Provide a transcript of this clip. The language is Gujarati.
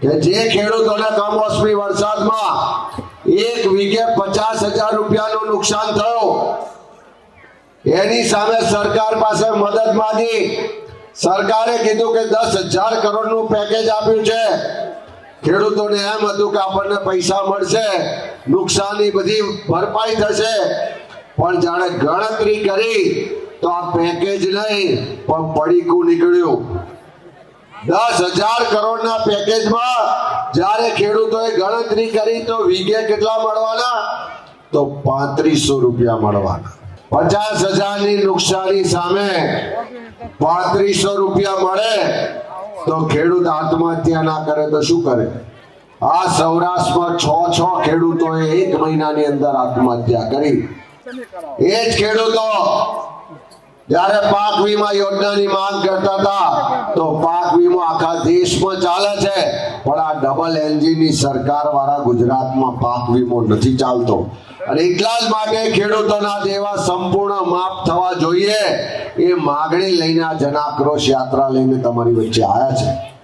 કે જે ખેડૂતોને કમોસમી વરસાદમાં એક વીઘે પચાસ હજાર રૂપિયાનું નુકસાન થયું. એની સામે સરકાર પાસે મદદ માંગી. સરકારે કીધું કે દસ હજાર કરોડનું પેકેજ આપ્યું છે. ખેડૂતોને એમ હતું કે આપણને પૈસા મળશે, નુકસાની બધી ભરપાઈ થશે. પણ જાણે ગણતરી કરી તો આ પેકેજ નહીં, પણ પડીકું નીકળ્યું. દસ હજાર કરોડના પેકેજમાં જ્યારે ખેડૂતોએ ગણતરી કરી તો વીઘે કેટલા મળવાના? તો પાંત્રીસો રૂપિયા મળવાના. પચાસ હજારની નુકસાની સામે પાંત્રીસો રૂપિયા મળે તો ખેડૂત આત્મહત્યા ના કરે તો શું કરે? આ સૌરાષ્ટ્રમાં છ છ ખેડૂતોએ એક મહિનાની અંદર આત્મહત્યા કરી. એ જ ખેડૂતો જ્યારે પાક વીમા યોજનાની માંગ કરતા હતા, તો પાક વીમો આખા દેશમાં ચાલે છે. પણ આ ડબલ એન્જિનની સરકાર વાળા ગુજરાતમાં પાક વીમો નથી ચાલતો. અને એટલા જ માટે ખેડૂતોના દેવા સંપૂર્ણ માફ થવા જોઈએ. એ માગણી લઈને આ જનાક્રોશ યાત્રા લઈને તમારી વચ્ચે આવ્યા છે.